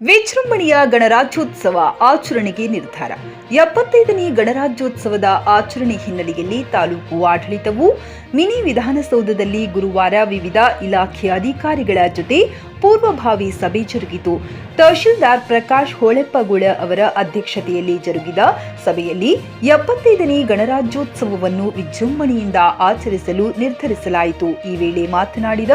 ವಿಜೃಂಭಣೆಯ ಗಣರಾಜ್ಯೋತ್ಸವ ಆಚರಣೆಗೆ ನಿರ್ಧಾರ. ಎಪ್ಪತ್ತೈದನೇ ಗಣರಾಜ್ಯೋತ್ಸವದ ಆಚರಣೆ ಹಿನ್ನೆಲೆಯಲ್ಲಿ ತಾಲೂಕು ಆಡಳಿತವು ಮಿನಿ ವಿಧಾನಸೌಧದಲ್ಲಿ ಗುರುವಾರ ವಿವಿಧ ಇಲಾಖೆ ಅಧಿಕಾರಿಗಳ ಜೊತೆ ಪೂರ್ವಭಾವಿ ಸಭೆ ಜರುಗಿತು. ತಹಶೀಲ್ದಾರ್ ಪ್ರಕಾಶ್ ಹೊಳೆಪ್ಪಗೋಳ ಅವರ ಅಧ್ಯಕ್ಷತೆಯಲ್ಲಿ ಜರುಗಿದ ಸಭೆಯಲ್ಲಿ ಎಪ್ಪತ್ತೈದನೇ ಗಣರಾಜ್ಯೋತ್ಸವವನ್ನು ವಿಜೃಂಭಣೆಯಿಂದ ಆಚರಿಸಲು ನಿರ್ಧರಿಸಲಾಯಿತು. ಈ ವೇಳೆ ಮಾತನಾಡಿದ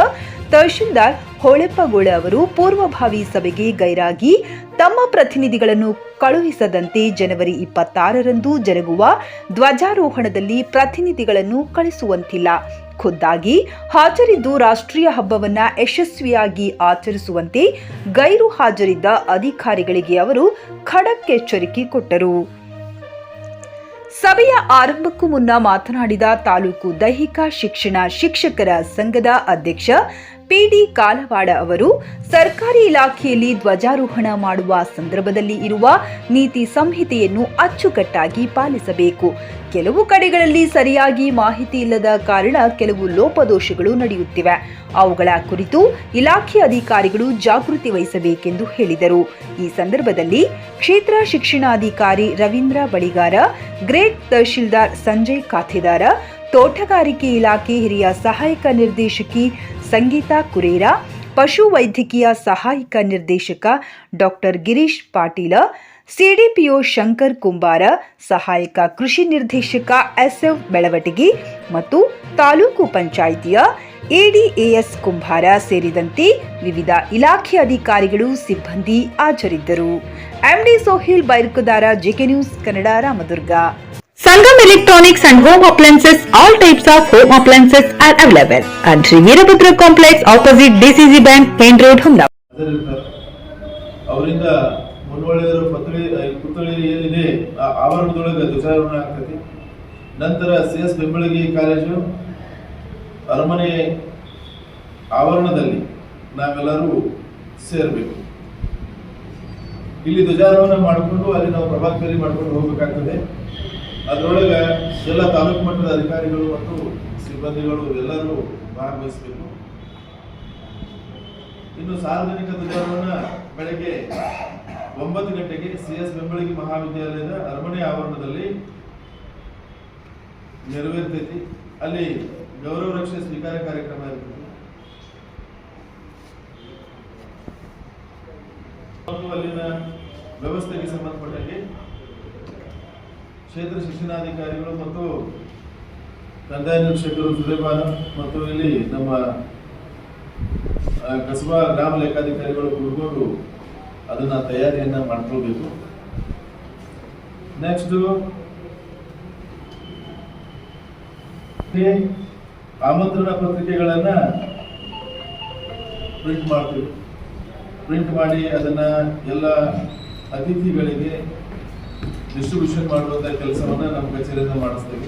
ತಹಶೀಲ್ದಾರ್ ಹೊಳೆಪ್ಪಗೋಳ ಅವರು ಪೂರ್ವಭಾವಿ ಸಭೆಗೆ ಗೈರಾಗಿ ತಮ್ಮ ಪ್ರತಿನಿಧಿಗಳನ್ನು ಕಳುಹಿಸದಂತೆ ಜನವರಿ ಇಪ್ಪತ್ತಾರರಂದು ಜರುಗುವ ಧ್ವಜಾರೋಹಣದಲ್ಲಿ ಪ್ರತಿನಿಧಿಗಳನ್ನು ಕಳಿಸುವಂತಿಲ್ಲ. ಖುದ್ದಾಗಿ ಹಾಜರಿದ್ದು ರಾಷ್ಟ್ರೀಯ ಹಬ್ಬವನ್ನ ಯಶಸ್ವಿಯಾಗಿ ಆಚರಿಸುವಂತೆ ಗೈರು ಹಾಜರಿದ್ದ ಅಧಿಕಾರಿಗಳಿಗೆ ಅವರು ಖಡಕ್ ಎಚ್ಚರಿಕೆ ಕೊಟ್ಟರು. ಸಭೆಯ ಆರಂಭಕ್ಕೂ ಮುನ್ನ ಮಾತನಾಡಿದ ತಾಲೂಕು ದೈಹಿಕ ಶಿಕ್ಷಣ ಶಿಕ್ಷಕರ ಸಂಘದ ಅಧ್ಯಕ್ಷ ಪಿಡಿ ಕಾಲವಾಡ ಅವರು ಸರ್ಕಾರಿ ಇಲಾಖೆಯಲ್ಲಿ ಧ್ವಜಾರೋಹಣ ಮಾಡುವ ಸಂದರ್ಭದಲ್ಲಿ ಇರುವ ನೀತಿ ಸಂಹಿತೆಯನ್ನು ಅಚ್ಚುಕಟ್ಟಾಗಿ ಪಾಲಿಸಬೇಕು. ಕೆಲವು ಕಡೆಗಳಲ್ಲಿ ಸರಿಯಾಗಿ ಮಾಹಿತಿ ಇಲ್ಲದ ಕಾರಣ ಕೆಲವು ಲೋಪದೋಷಗಳು ನಡೆಯುತ್ತಿವೆ. ಅವುಗಳ ಕುರಿತು ಇಲಾಖೆ ಅಧಿಕಾರಿಗಳು ಜಾಗೃತಿ ವಹಿಸಬೇಕೆಂದು ಹೇಳಿದರು. ಈ ಸಂದರ್ಭದಲ್ಲಿ ಕ್ಷೇತ್ರ ಶಿಕ್ಷಣಾಧಿಕಾರಿ ರವೀಂದ್ರ ಬಳಿಗಾರ, ಗ್ರೇಟ್ ತಹಶೀಲ್ದಾರ್ ಸಂಜಯ್ ಖಾತೆದಾರ ತೋಟಗಾರಿಕೆ ಇಲಾಖೆ ಹಿರಿಯ ಸಹಾಯಕ ನಿರ್ದೇಶಕಿ ಸಂಗೀತಾ ಕುರೇರ, ಪಶು ವೈದ್ಯಕೀಯ ಸಹಾಯಕ ನಿರ್ದೇಶಕ ಡಾಕ್ಟರ್ ಗಿರೀಶ್ ಪಾಟೀಲ, ಸಿಡಿಪಿಒ ಶಂಕರ್ ಕುಂಬಾರ, ಸಹಾಯಕ ಕೃಷಿ ನಿರ್ದೇಶಕ ಎಸ್ಎಫ್ ಬೆಳವಟಗಿ ಮತ್ತು ತಾಲೂಕು ಪಂಚಾಯಿತಿಯ ಎಡಿಎಎಸ್ ಕುಂಬಾರ ಸೇರಿದಂತೆ ವಿವಿಧ ಇಲಾಖೆ ಅಧಿಕಾರಿಗಳು ಸಿಬ್ಬಂದಿ ಹಾಜರಿದ್ದರು. MD Sohil Bairkudara, JK news, Kannada Ramdurg. Sangam Electronics and Home Appliances, all types of home appliances are available at Veerabhadra Complex opposite DCC Bank, Main Road. ಹಾಜರಿರ್ತಾರೆ ಅವರಿಂದ ಮುನ್ವಳಿದರು ನಂತರ ಸಿ ಎಸ್ ಬೆಂಬಳಗಿ ಕಾಲೇಜು ಅರಮನೆ ಆವರಣದಲ್ಲಿ ನಾವೆಲ್ಲರೂ ಸೇರಬೇಕು ಇಲ್ಲಿ ಧ್ವಜಾರೋಹಣ ಮಾಡಿಕೊಂಡು ಅಲ್ಲಿ ನಾವು ಪ್ರಭಾತ್ ಫೇರಿ ಮಾಡಿಕೊಂಡು ಹೋಗಬೇಕಾಗ್ತದೆ ಅದರೊಳಗೆ ಎಲ್ಲ ತಾಲೂಕು ಮಟ್ಟದ ಅಧಿಕಾರಿಗಳು ಮತ್ತು ಸಿಬ್ಬಂದಿಗಳು ಎಲ್ಲರೂ ಭಾಗವಹಿಸಬೇಕು. ಇನ್ನು ಸಾರ್ವಜನಿಕ ಧ್ವಜಾರೋಹಣ ಬೆಳಗ್ಗೆ ಒಂಬತ್ತು ಗಂಟೆಗೆ ಸಿ ಎಸ್ ಬೆಂಬಳಿಗೆ ಮಹಾವಿದ್ಯಾಲಯದ ಅರಮನೆ ಆವರಣದಲ್ಲಿ ನೆರವೇರ್ತೈತಿ. ಅಲ್ಲಿ ಗೌರವ ರಕ್ಷೆ ಸ್ವೀಕಾರ ಕಾರ್ಯಕ್ರಮ ಇರ್ತದೆ ಅಲ್ಲಿನ ವ್ಯವಸ್ಥೆಗೆ ಸಂಬಂಧಪಟ್ಟಂಗೆ ಕ್ಷೇತ್ರ ಶಿಕ್ಷಣಾಧಿಕಾರಿಗಳು ಮತ್ತು ಕಂದಾಯ ನಿರೀಕ್ಷಕರು ಸುರೇಪಾನ ಮತ್ತು ಇಲ್ಲಿ ನಮ್ಮ ಕಸಬಾ ಗ್ರಾಮ ಲೆಕ್ಕಾಧಿಕಾರಿಗಳು ಕೂಡಿಕೊಂಡು ಅದನ್ನ ತಯಾರಿಯನ್ನ ಮಾಡ್ಕೊಳ್ಬೇಕು. ನೆಕ್ಸ್ಟ್ ಆಮಂತ್ರಣ ಪತ್ರಿಕೆಗಳನ್ನ ಪ್ರಿಂಟ್ ಮಾಡ್ತೀವಿ. ಪ್ರಿಂಟ್ ಮಾಡಿ ಅದನ್ನ ಎಲ್ಲ ಅತಿಥಿಗಳಿಗೆ ಡಿಸ್ಟ್ರಿಬ್ಯೂಷನ್ ಮಾಡುವಂತ ಕೆಲಸವನ್ನ ನಮ್ಮ ಕಚೇರಿಯಿಂದ ಮಾಡಿಸ್ತೇವೆ.